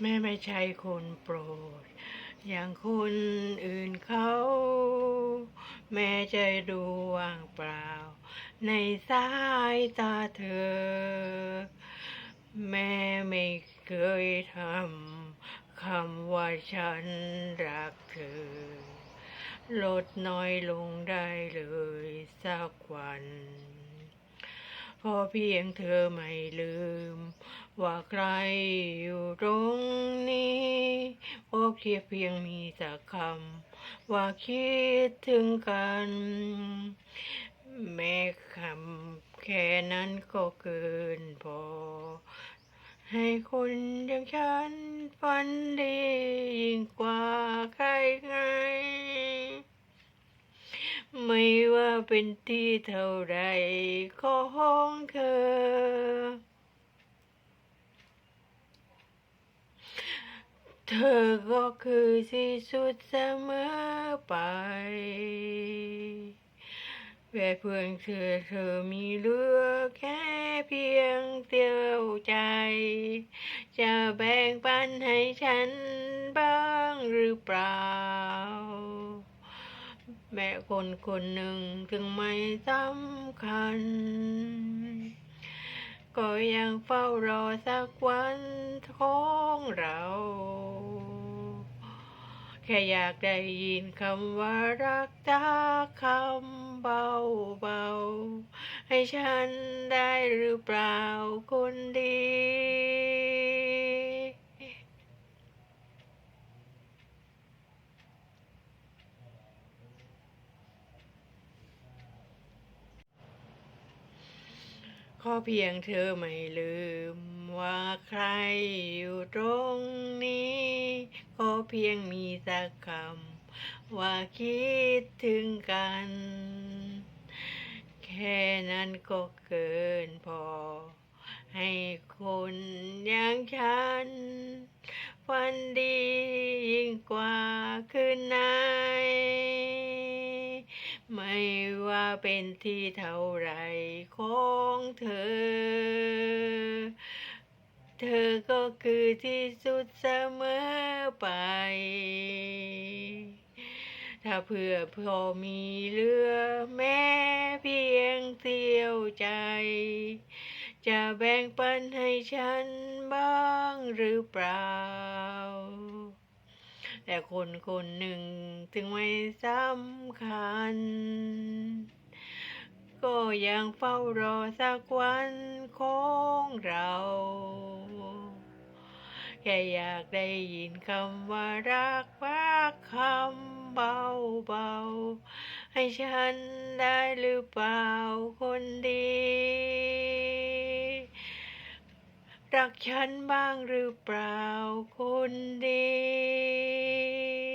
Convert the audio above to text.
แม่ไม่ใช่คนโปรด อย่างคนอื่นเขา แม่ใจดูว่างเปล่า ในสายตาเธอ แม่ไม่เคยทำคำว่าฉันรักเธอ ลดน้อยลงได้เลยสักวัน อเพียงเธอไม่ลืม ว่าใครอยู่ตรงนี้พบเพียงเพียงมีสักคำว่าคิดถึงกัน แม้คำแค่นั้นก็เกินพอ ให้คนอย่างฉันฝันดียิ่งกว่าใครไง ไม่ว่าเป็นที่เท่าไรของเธอ เธอก็คือที่สุดเสมอไปแค่เพื่อนเธอเธอมีเลือแค่เพียงเดียวใจ จะแบ่งปันให้ฉันบ้างหรือเปล่า แม่คนคนหนึ่งถึงไม่สำคัญ ก็ยังเฝ้ารอสักวันของเรา แค่อยากได้ยินคำว่ารักจากคำเบาเบาๆให้ฉันได้หรือเปล่าคนดี ข อเพียงเธอไม่ลืม ว่าใครอยู่ตรงนี้ ขอเพียงมีสักคำว่าคิดถึงกัน แค่นั้นก็เกินพอ ให้คนอย่างฉันฝันดียิ่งกว่าคืนไหนไม่ว่าเป็นที่เท่าไร เธอ เธอก็คือที่สุดเสมอไป ถ้าเพื่อพอมีเหลือแม้เพียงเสี้ยวใจ จะแบ่งปันให้ฉันบ้างหรือเปล่าแต่คนคนหนึ่งถึงไม่สำคัญ ยังเฝ้ารอสักวันของเราแค่อยากได้ยินคำว่ารักรักคำเบาเบาๆ ให้ฉันได้หรือเปล่าคนดี รักฉันบ้างหรือเปล่าคนดี